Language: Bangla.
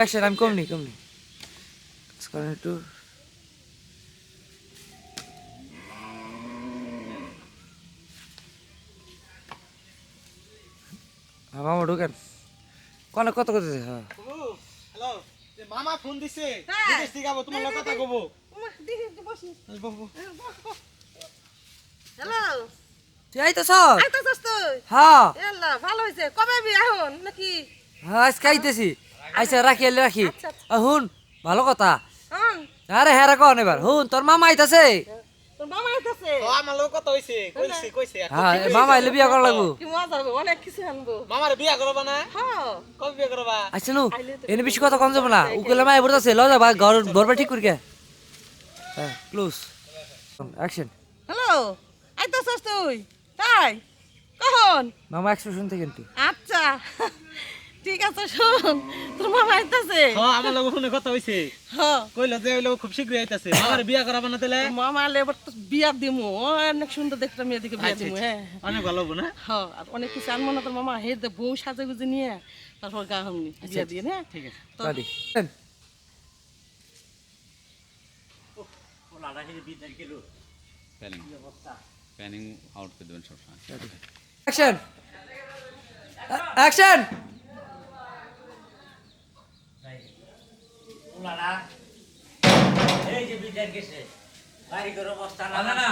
অ্যাকশন আমি কমনি কমনি কাজ একটু হ্যাঁ মামা ঢুকেন। কনে কত কত হ্যাঁ। হ্যালো মামা ফোন দিছে হ্যাঁ। বিদেশ থেকে যাব তোমার কথা কব। হ্যালো। তুই আইতো সব আইতাছস তুই? হ্যাঁ। ভালো হইছে। কবে বিয়ে এখন নাকি? হ্যাঁ আজকে আইতেছি। আইসা রাখি এলে রাখি। আচ্ছা, আ, হুন ভালো কথা। হ্যাঁ আরে হ্যাঁ রাখো এবার। হুন তোর মামা আইতাছে। তোর মামা আইতাছে। ও আমার লগে কথা হইছে? কইছে কইছে হ্যাঁ এ মামা এলে বিয়া করা লাগবো। কি মজা হবে অনেক কিছু আনব। মামার বিয়া করবা না? হ্যাঁ। কবে বিয়া করবা? আচ্ছা নু এনে বেশি কথা কম যাব না। উকেলে মাই বলতেছে ল যাবা ঘর ঘরবা ঠিক করি কে? হ্যাঁ ক্লোজ। অ্যাকশন হ্যালো আইতাছস তুই? তাই কখন? মামা এক্সপ্রেশন থেকে কিন্তু আচ্ছা। ঠিক আছে শোন। তোর মামা আইতাছে। হ্যাঁ আমার লগে ফোনে কথা হইছে। হ্যাঁ। কইলো যে ওই খুব শীঘ্রই আইতাছে। মামার বিয়া করাবা না তাহলে? মামা আলে এবার তো বিয়া দিমু। ও অনেক সুন্দর দেখতে মেয়ে দিকে বিয়া আচ্ছা, দিমু আচ্ছা। হ্যাঁ। অনেক ভালো হব না? হ্যাঁ আর অনেক কিছু আনব না তোর মামা। হে দে বউ সাজে গুজে নিয়ে তারপর গা হামনি বিয়া দিয়ে হ্যাঁ। ঠিক আছে। তো রেডি প্যানিং প্যানিং আউট করে দেবেন সবসময়। অ্যাকশন অ্যাকশন এই যে বিদ্যার গেছে। বাড়ি করে অবস্থা না। না